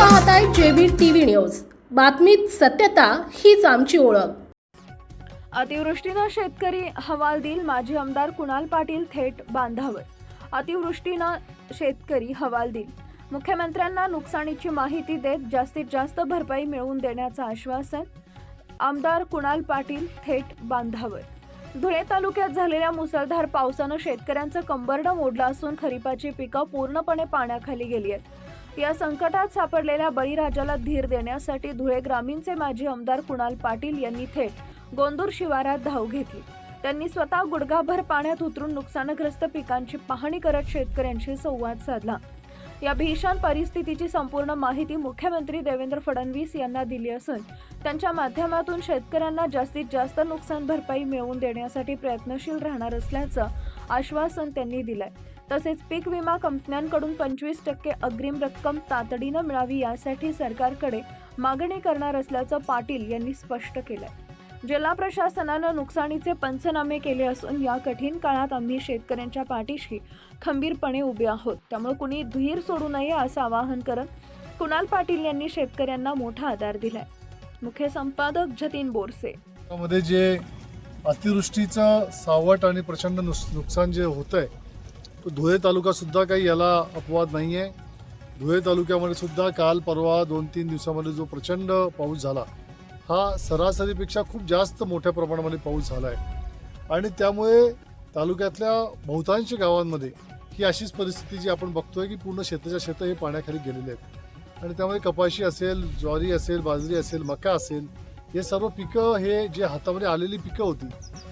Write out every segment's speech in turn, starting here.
पाहताय JB TV news. बातमीत सत्यता हीच आमची ओळख. अतिवृष्टीनं शेतकरी हवालदिल माजी आमदार कुणाल पाटील थेट बांधावर. अतिवृष्टीनं शेतकरी हवालदिल मुख्यमंत्र्यांना नुकसानीची माहिती देत जास्तीत जास्त भरपाई मिळवून देण्याचं आश्वासन आमदार कुणाल पाटील थेट बांधावर. धुळे तालुक्यात झालेल्या मुसळधार पावसानं शेतकऱ्यांचं कंबरडं मोडलं असून खरीपाची पिकं पूर्णपणे पाण्याखाली गेली आहेत. या संकटात सापडलेल्या बळीराजाला धीर देण्यासाठी धुळे ग्रामीणचे माजी आमदार कुणाल पाटील यांनी थेट गोंदूर शिवारात धाव घेतली. त्यांनी स्वतः गुडघाभर पाण्यात उतरून नुकसानग्रस्त पिकांची पाहणी करत शेतकऱ्यांशी संवाद साधला. या भीषण परिस्थितीची संपूर्ण माहिती मुख्यमंत्री देवेंद्र फडणवीस यांना दिली असून त्यांच्या माध्यमातून शेतकऱ्यांना जास्तीत जास्त नुकसान भरपाई मिळवून देण्यासाठी प्रयत्नशील राहणार असल्याचं आश्वासन त्यांनी दिलंय. तसेच पीक विमा कंपन्यांकडून पंचवीस टक्के अग्रिम रक्कम तातडीनं मिळावी यासाठी सरकारकडे मागणी करणार असल्याचं पाटील यांनी स्पष्ट केलंय. जिल्हा प्रशासनानं नुकसानीचे पंचनामे केले असून या कठीण काळात आम्ही शेतकऱ्यांच्या पाठीशी खंबीरपणे उभे आहोत. त्यामुळे कुणी धीर सोडू नये असं आवाहन करत कुणाल पाटील यांनी शेतकऱ्यांना मोठा आधार दिलाय. मुख्य संपादक जतीन बोरसे. मध्ये जे अतिवृष्टीचं सावट आणि प्रचंड नुकसान जे होत आहे धुळे तालुकासुद्धा काही याला अपवाद नाही आहे धुळे तालुक्यामध्ये सुद्धा काल परवा दोन तीन दिवसामध्ये जो प्रचंड पाऊस झाला हा सरासरीपेक्षा खूप जास्त मोठ्या प्रमाणामध्ये पाऊस झाला आहे आणि त्यामुळे तालुक्यातल्या बहुतांश गावांमध्ये ही अशीच परिस्थिती जी आपण बघतोय की पूर्ण शेताच्या शेतं हे पाण्याखाली गेलेले आहेत. आणि त्यामुळे कपाशी असेल ज्वारी असेल बाजरी असेल मका असेल हे सर्व पिकं हे जे हातामध्ये आलेली पिकं होती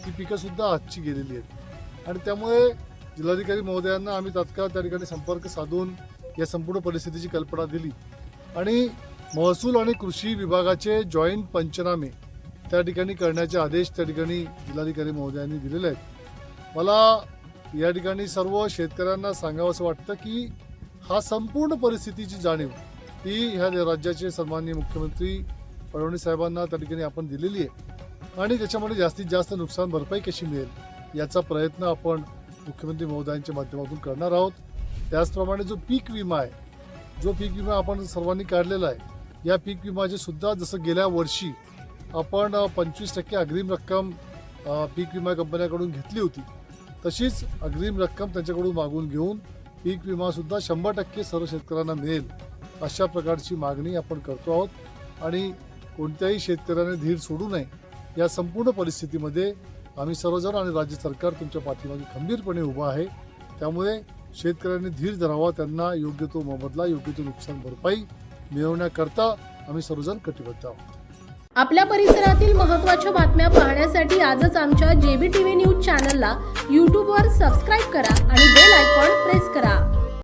ती पिकंसुद्धा आजची हातची गेलेली आहेत. आणि त्यामुळे जिल्हाधिकारी महोदयांना आम्ही तात्काळ त्या ठिकाणी संपर्क साधून या संपूर्ण परिस्थितीची कल्पना दिली. आणि महसूल आणि कृषी विभागाचे जॉईंट पंचनामे त्या ठिकाणी करण्याचे आदेश त्या ठिकाणी जिल्हाधिकारी महोदयांनी दिलेले आहेत. मला या ठिकाणी सर्व शेतकऱ्यांना सांगावं असं वाटतं की हा संपूर्ण परिस्थितीची जाणीव ही ह्या राज्याचे सन्माननीय मुख्यमंत्री फडणवीस साहेबांना त्या ठिकाणी आपण दिलेली आहे. आणि त्याच्यामध्ये जास्तीत जास्त नुकसान भरपाई कशी मिळेल याचा प्रयत्न आपण मुख्यमंत्री महोदयांच्या माध्यमातून करणार आहोत. त्याचप्रमाणे जो पीक विमा आहे जो पीक विमा आपण सर्वांनी काढलेला आहे या पीक विमाचे सुद्धा जसं गेल्या वर्षी आपण पंचवीस टक्के अग्रिम रक्कम पीक विमा कंपन्याकडून घेतली होती तशीच अग्रिम रक्कम त्यांच्याकडून मागून घेऊन पीक विमासुद्धा शंभर टक्के सर्व शेतकऱ्यांना मिळेल अशा प्रकारची मागणी आपण करतो आहोत. आणि कोणत्याही शेतकऱ्याने धीर सोडू नये या संपूर्ण परिस्थितीमध्ये आम्ही सर्वजण आणि राज्य सरकार तुमच्या पाठीमागे खंबीरपणे उभं आहे. त्यामुळे शेतकऱ्यांनी धीर धरावा त्यांना योग्य तो मोबदला योग्य तो नुकसान भरपाई मिळवण्याकरता आम्ही सर्वजण कटिबद्ध आहोत. आपल्या परिसरातील महत्त्वाच्या बातम्या पाहण्यासाठी आजच आमच्या जेबी टीव्ही न्यूज चॅनलला यूट्यूबवर सबस्क्राईब करा आणि बेल आयकॉन प्रेस करा.